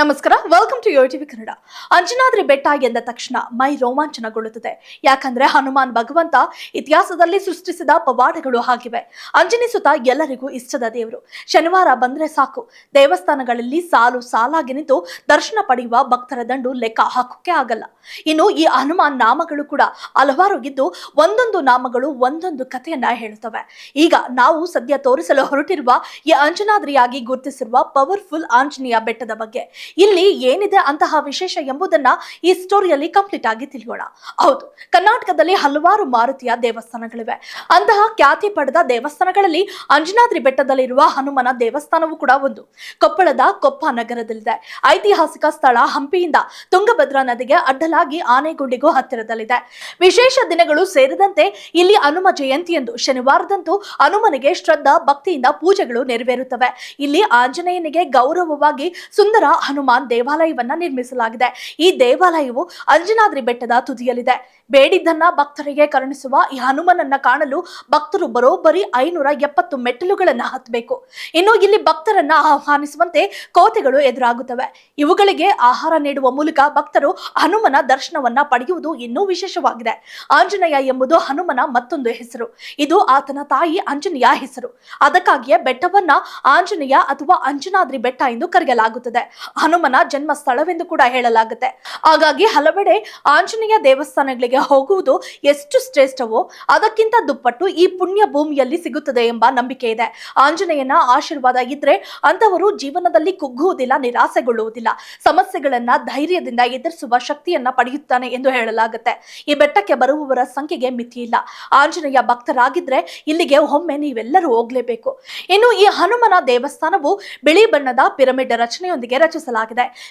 ನಮಸ್ಕಾರ welcome to yo TV Kannada Anjanadri ಬೆಟ್ಟ ಎಂದ ತಕ್ಷಣ ಮೈ ರೋಮಾಂಚನಗೊಳ್ಳುತ್ತದೆ. ಯಾಕಂದ್ರೆ ಹನುಮಾನ್ ಭಗವಂತ ಇತಿಹಾಸದಲ್ಲಿ ಸೃಷ್ಟಿಸಿದ ಪವಾಡಗಳು ಆಗಿವೆ. ಅಂಜನಿ ಸುತ ಎಲ್ಲರಿಗೂ ಇಷ್ಟದ ದೇವರು. ಶನಿವಾರ ಬಂದ್ರೆ ಸಾಕು. ದೇವಸ್ಥಾನಗಳಲ್ಲಿ ಸಾಲು ಸಾಲಾಗಿ ನಿಂತು ದರ್ಶನ ಪಡೆಯುವ ಭಕ್ತರ ದಂಡು ಲೆಕ್ಕ ಹಾಕೋಕೆ ಆಗಲ್ಲ. ಇನ್ನು ಈ ಹನುಮಾನ್ ನಾಮಗಳು ಕೂಡ ಹಲವಾರು ಇದ್ದು ಒಂದೊಂದು ನಾಮಗಳು ಒಂದೊಂದು ಕಥೆಯನ್ನ ಹೇಳುತ್ತವೆ. ಈಗ ನಾವು ಸದ್ಯ ತೋರಿಸಲು ಹೊರಟಿರುವ ಈ ಅಂಜನಾದ್ರಿಯಾಗಿ ಗುರುತಿಸಿರುವ ಪವರ್ಫುಲ್ ಆಂಜನೇಯ ಬೆಟ್ಟದ ಬಗ್ಗೆ. ಇಲ್ಲಿ ಏನಿದೆ ಅಂತಹ ವಿಶೇಷ ಎಂಬುದನ್ನ ಈ ಸ್ಟೋರಿಯಲ್ಲಿ ಕಂಪ್ಲೀಟ್ ಆಗಿ ತಿಳಿಯೋಣ. ಹೌದು, ಕರ್ನಾಟಕದಲ್ಲಿ ಹಲವಾರು ಮಾರುತಿಯ ದೇವಸ್ಥಾನಗಳಿವೆ. ಅಂತಹ ಖ್ಯಾತಿ ಪಡೆದ ದೇವಸ್ಥಾನಗಳಲ್ಲಿ ಅಂಜನಾದ್ರಿ ಬೆಟ್ಟದಲ್ಲಿರುವ ಹನುಮನ ದೇವಸ್ಥಾನವೂ ಕೂಡ ಒಂದು. ಕೊಪ್ಪಳದ ಕೊಪ್ಪ ನಗರದಲ್ಲಿದೆ. ಐತಿಹಾಸಿಕ ಸ್ಥಳ ಹಂಪಿಯಿಂದ ತುಂಗಭದ್ರಾ ನದಿಗೆ ಅಡ್ಡಲಾಗಿ ಆನೆಗುಂಡಿಗೂ ಹತ್ತಿರದಲ್ಲಿದೆ. ವಿಶೇಷ ದಿನಗಳು ಸೇರಿದಂತೆ ಇಲ್ಲಿ ಹನುಮ ಜಯಂತಿಯಂದು ಶನಿವಾರದಂತೂ ಹನುಮನಿಗೆ ಶ್ರದ್ಧಾ ಭಕ್ತಿಯಿಂದ ಪೂಜೆಗಳು ನೆರವೇರುತ್ತವೆ. ಇಲ್ಲಿ ಆಂಜನೇಯನಿಗೆ ಗೌರವವಾಗಿ ಸುಂದರ ಹನುಮಾನ್ ದೇವಾಲಯವನ್ನ ನಿರ್ಮಿಸಲಾಗಿದೆ. ಈ ದೇವಾಲಯವು ಅಂಜನಾದ್ರಿ ಬೆಟ್ಟದ ತುದಿಯಲ್ಲಿದೆ. ಬೇಡಿದ್ದನ್ನ ಭಕ್ತರಿಗೆ ಕರುಣಿಸುವ ಈ ಹನುಮನನ್ನ ಕಾಣಲು ಭಕ್ತರು ಬರೋಬ್ಬರಿ ಐನೂರ ಎಪ್ಪತ್ತು ಮೆಟ್ಟಿಲುಗಳನ್ನ ಹತ್ತಬೇಕು. ಇನ್ನು ಇಲ್ಲಿ ಭಕ್ತರನ್ನ ಆಹ್ವಾನಿಸುವಂತೆ ಕೋತೆಗಳು ಎದುರಾಗುತ್ತವೆ. ಇವುಗಳಿಗೆ ಆಹಾರ ನೀಡುವ ಮೂಲಕ ಭಕ್ತರು ಹನುಮನ ದರ್ಶನವನ್ನ ಪಡೆಯುವುದು ಇನ್ನೂ ವಿಶೇಷವಾಗಿದೆ. ಆಂಜನೇಯ ಎಂಬುದು ಹನುಮನ ಮತ್ತೊಂದು ಹೆಸರು. ಇದು ಆತನ ತಾಯಿ ಅಂಜನೆಯ ಹೆಸರು. ಅದಕ್ಕಾಗಿಯೇ ಬೆಟ್ಟವನ್ನ ಆಂಜನೇಯ ಅಥವಾ ಅಂಜನಾದ್ರಿ ಬೆಟ್ಟ ಎಂದು ಕರೆಯಲಾಗುತ್ತದೆ. ಹನುಮನ ಜನ್ಮ ಸ್ಥಳವೆಂದು ಕೂಡ ಹೇಳಲಾಗುತ್ತೆ. ಹಾಗಾಗಿ ಹಲವೆಡೆ ಆಂಜನೇಯ ದೇವಸ್ಥಾನಗಳಿಗೆ ಹೋಗುವುದು ಎಷ್ಟು ಶ್ರೇಷ್ಠವೋ ಅದಕ್ಕಿಂತ ದುಪ್ಪಟ್ಟು ಈ ಪುಣ್ಯ ಭೂಮಿಯಲ್ಲಿ ಸಿಗುತ್ತದೆ ಎಂಬ ನಂಬಿಕೆ ಇದೆ. ಆಂಜನೇಯನ ಆಶೀರ್ವಾದ ಇದ್ರೆ ಅಂತವರು ಜೀವನದಲ್ಲಿ ಕುಗ್ಗುವುದಿಲ್ಲ, ನಿರಾಸೆಗೊಳ್ಳುವುದಿಲ್ಲ. ಸಮಸ್ಯೆಗಳನ್ನ ಧೈರ್ಯದಿಂದ ಎದುರಿಸುವ ಶಕ್ತಿಯನ್ನ ಪಡೆಯುತ್ತಾನೆ ಎಂದು ಹೇಳಲಾಗುತ್ತೆ. ಈ ಬೆಟ್ಟಕ್ಕೆ ಬರುವವರ ಸಂಖ್ಯೆಗೆ ಮಿತಿ ಇಲ್ಲ. ಆಂಜನೇಯ ಭಕ್ತರಾಗಿದ್ರೆ ಇಲ್ಲಿಗೆ ಒಮ್ಮೆ ನೀವೆಲ್ಲರೂ ಹೋಗ್ಲೇಬೇಕು. ಇನ್ನು ಈ ಹನುಮನ ದೇವಸ್ಥಾನವು ಬಿಳಿ ಬಣ್ಣದ ಪಿರಮಿಡ್ ರಚನೆಯೊಂದಿಗೆ ರಚಿಸಲಾಗಿದೆ.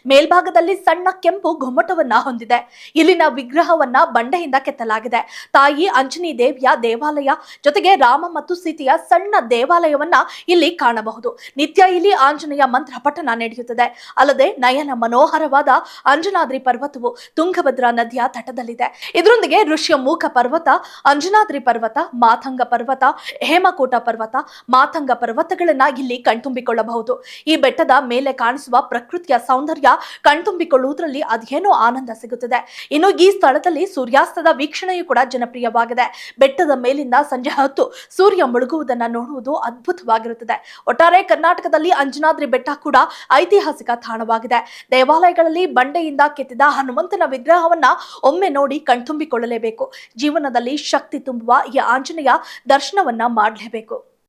ಮೇಲ್ಭಾಗದಲ್ಲಿ ಸಣ್ಣ ಕೆಂಪು ಗೊಮ್ಮಟವನ್ನ ಹೊಂದಿದೆ. ಇಲ್ಲಿನ ವಿಗ್ರಹವನ್ನ ಬಂಡೆಯಿಂದ ಕೆತ್ತಲಾಗಿದೆ. ತಾಯಿ ಅಂಜನಿ ದೇವಿಯ ದೇವಾಲಯ ಜೊತೆಗೆ ರಾಮ ಮತ್ತು ಸೀತೆಯ ಸಣ್ಣ ದೇವಾಲಯವನ್ನ ಇಲ್ಲಿ ಕಾಣಬಹುದು. ನಿತ್ಯ ಇಲ್ಲಿ ಆಂಜನೇಯ ಮಂತ್ರ ಪಠನ ನಡೆಯುತ್ತದೆ. ಅಲ್ಲದೆ ನಯನ ಮನೋಹರವಾದ ಅಂಜನಾದ್ರಿ ಪರ್ವತವು ತುಂಗಭದ್ರಾ ನದಿಯ ತಟದಲ್ಲಿದೆ. ಇದರೊಂದಿಗೆ ಋಷ್ಯಮೂಕ ಪರ್ವತ, ಅಂಜನಾದ್ರಿ ಪರ್ವತ ಮಾತಂಗ ಪರ್ವತ, ಹೇಮಕೂಟ ಪರ್ವತ ಮಾತಂಗ ಪರ್ವತಗಳನ್ನ ಇಲ್ಲಿ ಕಣ್ತುಂಬಿಕೊಳ್ಳಬಹುದು. ಈ ಬೆಟ್ಟದ ಮೇಲೆ ಕಾಣಿಸುವ ಪ್ರಕೃತಿಯ ಸೌಂದರ್ಯ ಕಣ್ತುಂಬಿಕೊಳ್ಳುವುದರಲ್ಲಿ ಅದೇನೋ ಆನಂದ ಸಿಗುತ್ತದೆ. ಇನ್ನು ಈ ಸ್ಥಳದಲ್ಲಿ ಸೂರ್ಯಾಸ್ತದ ವೀಕ್ಷಣೆಯೂ ಕೂಡ ಜನಪ್ರಿಯವಾಗಿದೆ. ಬೆಟ್ಟದ ಮೇಲಿಂದ ಸಂಜೆ ಹೊತ್ತು ಸೂರ್ಯ ಮುಳುಗುವುದನ್ನ ನೋಡುವುದು ಅದ್ಭುತವಾಗಿರುತ್ತದೆ. ಒಟ್ಟಾರೆ ಕರ್ನಾಟಕದಲ್ಲಿ ಅಂಜನಾದ್ರಿ ಬೆಟ್ಟ ಕೂಡ ಐತಿಹಾಸಿಕ ತಾಣವಾಗಿದೆ. ದೇವಾಲಯಗಳಲ್ಲಿ ಬಂಡೆಯಿಂದ ಕೆತ್ತಿದ ಹನುಮಂತನ ವಿಗ್ರಹವನ್ನ ಒಮ್ಮೆ ನೋಡಿ ಕಣ್ತುಂಬಿಕೊಳ್ಳಲೇಬೇಕು. ಜೀವನದಲ್ಲಿ ಶಕ್ತಿ ತುಂಬುವ ಈ ಆಂಜನೇಯ ದರ್ಶನವನ್ನ ಮಾಡಲೇಬೇಕು.